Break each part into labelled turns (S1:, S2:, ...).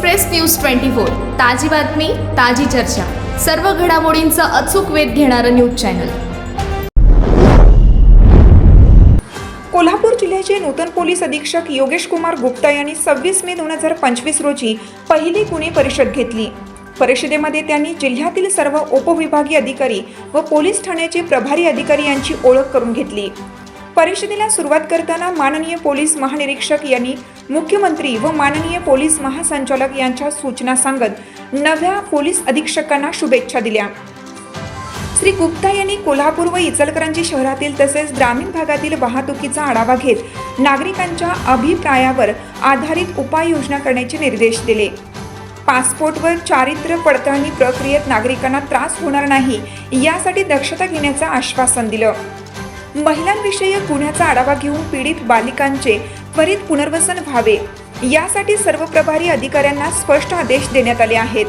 S1: Express news twenty four ताजी बातमी ताजी चर्चा. सर्व घडामोडींचा अचूक वेध घेणारं न्यूज चॅनल.
S2: कोल्हापूर जिल्ह्याचे नूतन पोलीस अधीक्षक योगेश कुमार गुप्ता यांनी सव्वीस मे दोन हजार पंचवीस रोजी पहिली गुन्हे परिषद घेतली. परिषदेमध्ये त्यांनी जिल्ह्यातील सर्व उपविभागीय अधिकारी व पोलीस ठाण्याचे प्रभारी अधिकारी यांची ओळख करून घेतली. परिषदेला सुरुवात करताना माननीय पोलीस महानिरीक्षक यांनी मुख्यमंत्री व माननीय पोलीस महासंचालक यांच्या सूचना सांगत नव्या पोलीस अधीक्षकांना शुभेच्छा दिल्या. श्री गुप्ता यांनी कोल्हापूर व इचलकरंजी शहरातील तसेच ग्रामीण भागातील वाहतुकीचा आढावा घेत नागरिकांच्या अभिप्रायावर आधारित उपाययोजना करण्याचे निर्देश दिले. पासपोर्टवर चारित्र्य पडताळणी प्रक्रियेत नागरिकांना त्रास होणार नाही यासाठी दक्षता घेण्याचं आश्वासन दिलं. महिलांविषयक गुन्ह्याचा आढावा घेऊन पीडित बालिकांचे त्वरित पुनर्वसन व्हावे. यासाठी सर्व प्रभारी अधिकाऱ्यांना स्पष्ट आदेश देण्यात आले आहेत.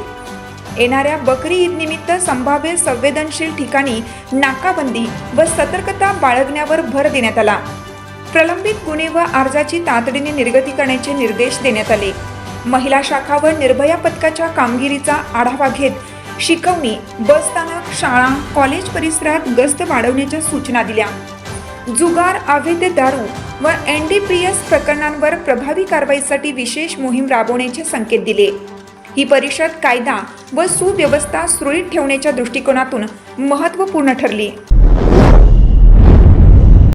S2: येणाऱ्या बकरी ईद निमित्त संभाव्य संवेदनशील ठिकाणी नाकाबंदी व सतर्कता बाळगण्यावर भर देण्यात आला. प्रलंबित गुन्हे व अर्जाची तातडीने निर्गती करण्याचे निर्देश देण्यात आले. महिला शाखा व निर्भया पथकाच्या कामगिरीचा आढावा घेत शिकवणी बस स्थानक शाळा कॉलेज परिसरात गस्त वाढवण्याच्या सूचना दिल्या. जुगार अवैध दारू व एन डी पी एस प्रकरणांवर प्रभावी कारवाईसाठी विशेष मोहीम राबवण्याचे संकेत दिले. ही परिषद कायदा व सुव्यवस्था सुरळीत ठेवण्याच्या दृष्टिकोनातून महत्त्वपूर्ण ठरली.